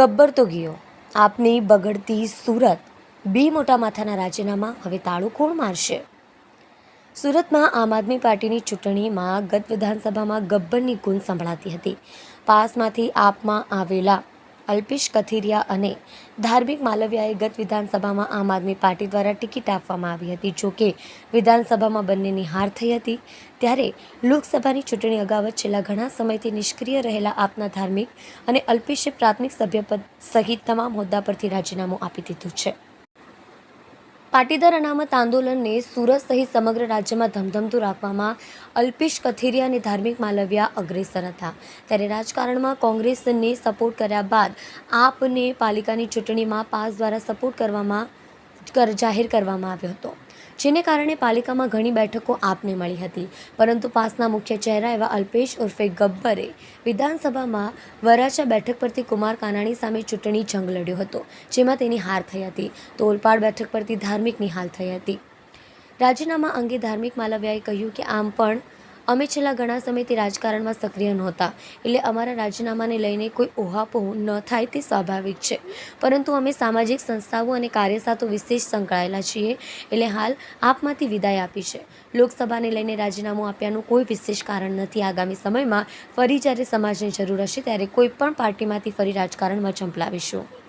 ગબ્બર તો ગયો. આપની બગડતી સુરત બી મોટા માથાના રાજીનામા હવે તાળું કોણ મારશે? સુરતમાં આમ આદમી પાર્ટીની ચૂંટણીમાં ગત વિધાનસભામાં ગબ્બરની ગુંજ સંભળાતી હતી. પાસમાંથી આપમાં આવેલા અલ્પેશ કથિરિયા અને ધાર્મિક માલવિયાએ ગત વિધાનસભામાં આમ આદમી પાર્ટી દ્વારા ટિકિટ આપવામાં આવી હતી. જોકે વિધાનસભામાં બંનેની હાર થઈ હતી, ત્યારે લોકસભાની ચૂંટણી અગાઉ છેલ્લા ઘણા સમયથી નિષ્ક્રિય રહેલા આપના ધાર્મિક અને અલ્પેશે પ્રાથમિક સભ્યપદ સહિત તમામ હોદ્દા પરથી રાજીનામું આપી દીધું છે. પાટીદાર અનામત આંદોલનને સુરત સહિત સમગ્ર રાજ્યમાં ધમધમતું રાખવામાં અલ્પેશ કથિરિયા અને ધાર્મિક માલવિયા અગ્રેસર હતા. ત્યારે રાજકારણમાં કોંગ્રેસને સપોર્ટ કર્યા બાદ આપને પાલિકાની ચૂંટણીમાં પાસ દ્વારા સપોર્ટ કરવામાં કર, જાહેર કરવામાં આવ્યો હતો. જેને કારણે પાલિકામાં ઘણી બેઠકો આપને મળી હતી. પરંતુ પાસના મુખ્ય ચહેરા એવા અલ્પેશ ઉર્ફે ગબ્બરે વિધાનસભામાં વરાછા બેઠક પરથી કુમાર કાનાણી સામે ચૂંટણી જંગ લડ્યો હતો, જેમાં તેની હાર થઈ હતી. તો ઓલપાડ બેઠક પરથી ધાર્મિકની હાર થઈ હતી. રાજીનામા અંગે ધાર્મિક માલવ્યાએ કહ્યું કે આમ પણ અમે છેલ્લા ઘણા સમયથી રાજકારણમાં સક્રિય નહોતા. એટલે અમારા રાજીનામાને લઈને કોઈ ઓહાપોહ ન થાય તે સ્વાભાવિક છે. પરંતુ અમે સામાજિક સંસ્થાઓ અને કાર્ય સાથે વિશેષ સંકળાયેલા છીએ. એટલે હાલ આપમાંથી વિદાય આપી છે. લોકસભાને લઈને રાજીનામું આપ્યાનું કોઈ વિશેષ કારણ નથી. આગામી સમયમાં ફરી જ્યારે સમાજની જરૂર હશે ત્યારે કોઈ પણ પાર્ટીમાંથી ફરી રાજકારણમાં ઝંપલાવીશું